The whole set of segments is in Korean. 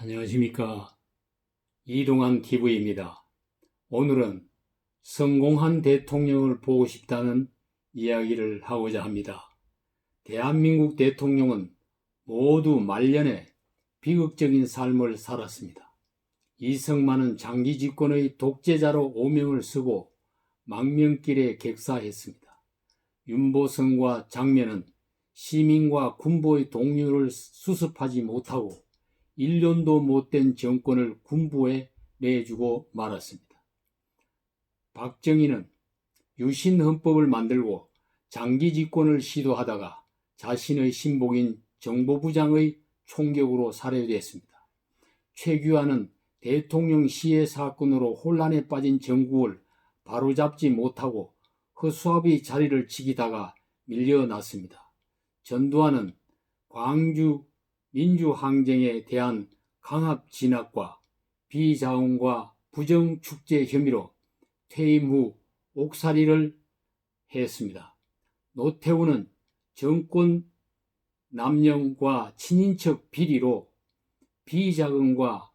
안녕하십니까. 이동환 TV입니다. 오늘은 성공한 대통령을 보고 싶다는 이야기를 하고자 합니다. 대한민국 대통령은 모두 말년에 비극적인 삶을 살았습니다. 이승만은 장기 집권의 독재자로 오명을 쓰고 망명길에 객사했습니다. 윤보성과 장면은 시민과 군부의 동료를 수습하지 못하고 1년도 못된 정권을 군부에 내주고 말았습니다. 박정희는 유신 헌법을 만들고 장기 집권을 시도하다가 자신의 신복인 정보부장의 총격으로 살해됐습니다. 최규하는 대통령 시해 사건으로 혼란에 빠진 정국을 바로잡지 못하고 허수아비 자리를 지키다가 밀려났습니다. 전두환은 광주 민주항쟁에 대한 강압 진압과 비자원과 부정축제 혐의로 퇴임 후 옥살이를 했습니다. 노태우는 정권 남용과 친인척 비리로 비자금과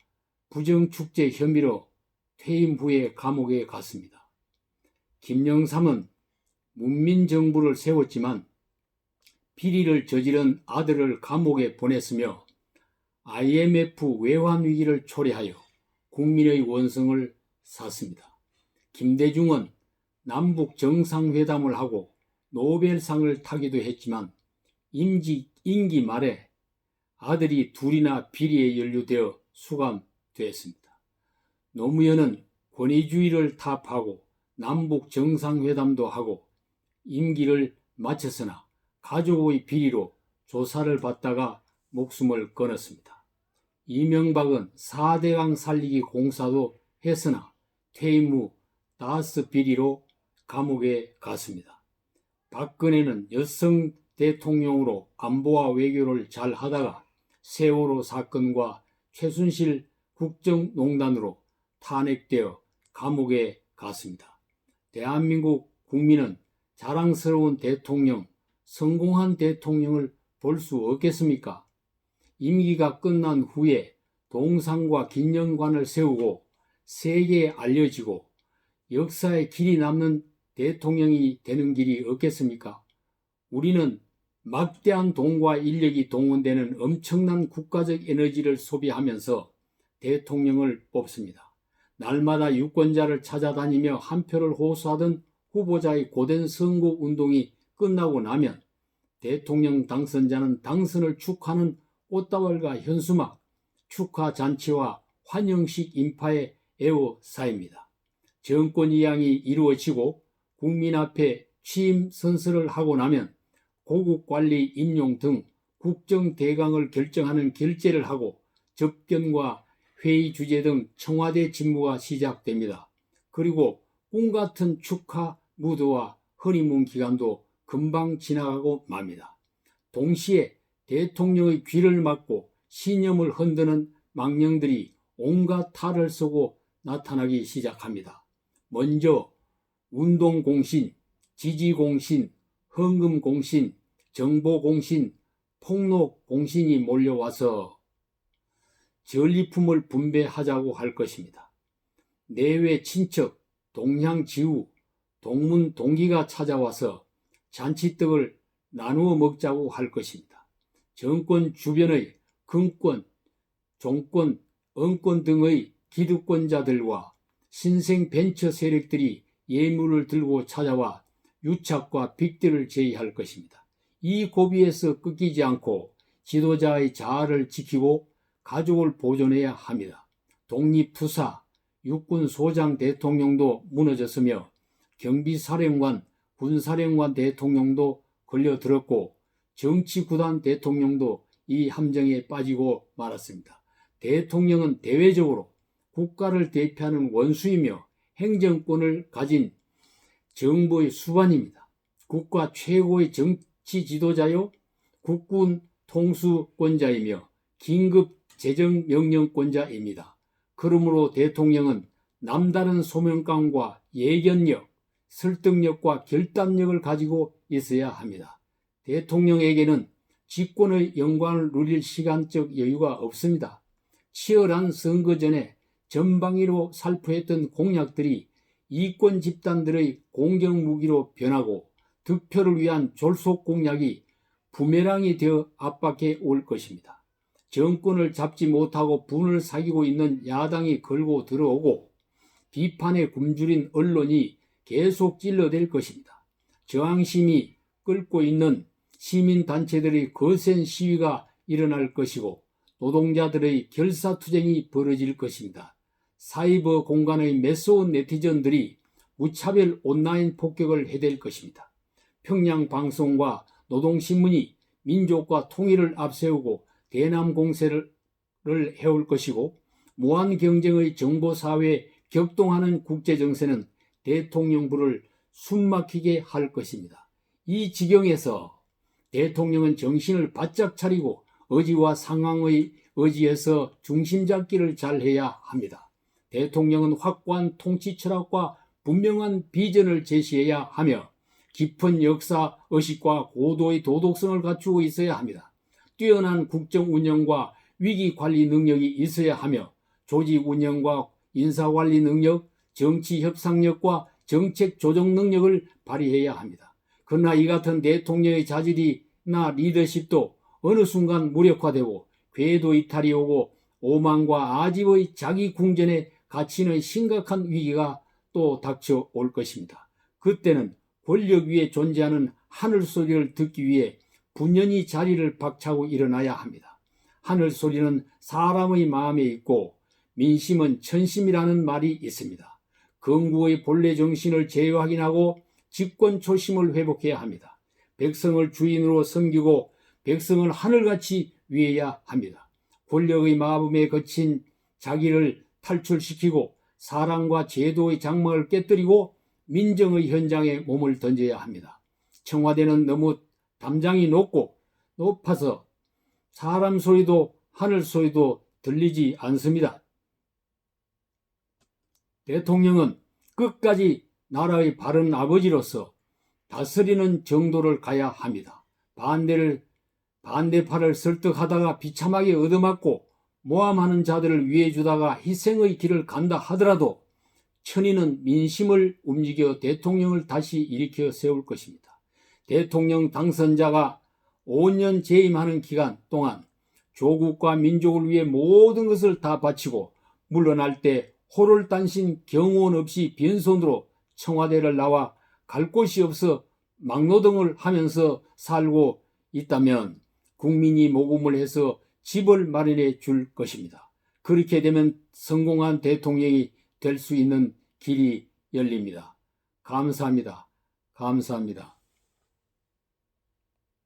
부정축제 혐의로 퇴임 후에 감옥에 갔습니다. 김영삼은 문민정부를 세웠지만 비리를 저지른 아들을 감옥에 보냈으며 IMF 외환 위기를 초래하여 국민의 원성을 샀습니다. 김대중은 남북 정상회담을 하고 노벨상을 타기도 했지만 임기, 임기 말에 아들이 둘이나 비리에 연루되어 수감되었습니다. 노무현은 권위주의를 타파하고 남북 정상회담도 하고 임기를 마쳤으나 가족의 비리로 조사를 받다가 목숨을 끊었습니다. 이명박은 4대강 살리기 공사도 했으나 퇴임 후 다스 비리로 감옥에 갔습니다. 박근혜는 여성 대통령으로 안보와 외교를 잘 하다가 세월호 사건과 최순실 국정농단으로 탄핵되어 감옥에 갔습니다. 대한민국 국민은 자랑스러운 대통령, 성공한 대통령을 볼 수 없겠습니까? 임기가 끝난 후에 동상과 긴년관을 세우고 세계에 알려지고 역사에 길이 남는 대통령이 되는 길이 없겠습니까? 우리는 막대한 돈과 인력이 동원되는 엄청난 국가적 에너지를 소비하면서 대통령을 뽑습니다. 날마다 유권자를 찾아다니며 한 표를 호소하던 후보자의 고된 선거 운동이 끝나고 나면 대통령 당선자는 당선을 축하는 꽃다발과 현수막, 축하 잔치와 환영식 인파에 에워싸입니다. 정권 이양이 이루어지고 국민 앞에 취임 선서를 하고 나면 고국 관리 임용 등 국정 대강을 결정하는 결재를 하고 접견과 회의 주제 등 청와대 직무가 시작됩니다. 그리고 꿈 같은 축하 무드와 허니문 기간도 금방 지나가고 맙니다. 동시에 대통령의 귀를 막고 신념을 흔드는 망령들이 온갖 탈을 쓰고 나타나기 시작합니다. 먼저 운동공신, 지지공신, 헌금공신, 정보공신, 폭로공신이 몰려와서 전리품을 분배하자고 할 것입니다. 내외 친척, 동향지우, 동문 동기가 찾아와서 잔치떡을 나누어 먹자고 할 것입니다. 정권 주변의 금권, 종권, 은권 등의 기득권자들과 신생 벤처 세력들이 예물을 들고 찾아와 유착과 빅들을 제의할 것입니다. 이 고비에서 끊기지 않고 지도자의 자아를 지키고 가족을 보존해야 합니다. 독립투사, 육군 소장 대통령도 무너졌으며 경비사령관, 군사령관 대통령도 걸려들었고 정치구단 대통령도 이 함정에 빠지고 말았습니다. 대통령은 대외적으로 국가를 대표하는 원수이며 행정권을 가진 정부의 수반입니다. 국가 최고의 정치 지도자요, 국군 통수권자이며 긴급 재정명령권자입니다. 그러므로 대통령은 남다른 소명감과 예견력, 설득력과 결단력을 가지고 있어야 합니다. 대통령에게는 집권의 영광을 누릴 시간적 여유가 없습니다. 치열한 선거 전에 전방위로 살포했던 공약들이 이권 집단들의 공격 무기로 변하고 득표를 위한 졸속 공약이 부메랑이 되어 압박해 올 것입니다. 정권을 잡지 못하고 분을 사귀고 있는 야당이 걸고 들어오고 비판에 굶주린 언론이 계속 찔러댈 것입니다. 저항심이 끓고 있는 시민단체들의 거센 시위가 일어날 것이고 노동자들의 결사투쟁이 벌어질 것입니다. 사이버 공간의 매서운 네티즌들이 무차별 온라인 폭격을 해댈 것입니다. 평양 방송과 노동신문이 민족과 통일을 앞세우고 대남 공세를 해올 것이고 무한 경쟁의 정보 사회에 격동하는 국제 정세는 대통령부를 숨막히게 할 것입니다. 이 지경에서 대통령은 정신을 바짝 차리고 의지와 상황의 의지에서 중심 잡기를 잘 해야 합니다. 대통령은 확고한 통치 철학과 분명한 비전을 제시해야 하며 깊은 역사 의식과 고도의 도덕성을 갖추고 있어야 합니다. 뛰어난 국정 운영과 위기 관리 능력이 있어야 하며 조직 운영과 인사 관리 능력, 정치 협상력과 정책 조정 능력을 발휘해야 합니다. 그러나 이 같은 대통령의 자질이나 리더십도 어느 순간 무력화되고 궤도 이탈이 오고 오만과 아집의 자기 궁전에 갇히는 심각한 위기가 또 닥쳐올 것입니다. 그때는 권력 위에 존재하는 하늘 소리를 듣기 위해 분연히 자리를 박차고 일어나야 합니다. 하늘 소리는 사람의 마음에 있고 민심은 천심이라는 말이 있습니다. 건국의 본래 정신을 재확인하고 집권 초심을 회복해야 합니다. 백성을 주인으로 섬기고 백성을 하늘같이 위해야 합니다. 권력의 마음에 거친 자기를 탈출시키고 사랑과 제도의 장막을 깨뜨리고 민정의 현장에 몸을 던져야 합니다. 청와대는 너무 담장이 높고 높아서 사람 소리도 하늘 소리도 들리지 않습니다. 대통령은 끝까지 나라의 바른 아버지로서 다스리는 정도를 가야 합니다. 반대를 반대파를 설득하다가 비참하게 얻어맞고 모함하는 자들을 위해 주다가 희생의 길을 간다 하더라도 천인은 민심을 움직여 대통령을 다시 일으켜 세울 것입니다. 대통령 당선자가 5년 재임하는 기간 동안 조국과 민족을 위해 모든 것을 다 바치고 물러날 때 호를 단신 경호원 없이 빈손으로 청와대를 나와 갈 곳이 없어 막노동을 하면서 살고 있다면 국민이 모금을 해서 집을 마련해 줄 것입니다. 그렇게 되면 성공한 대통령이 될 수 있는 길이 열립니다. 감사합니다. 감사합니다.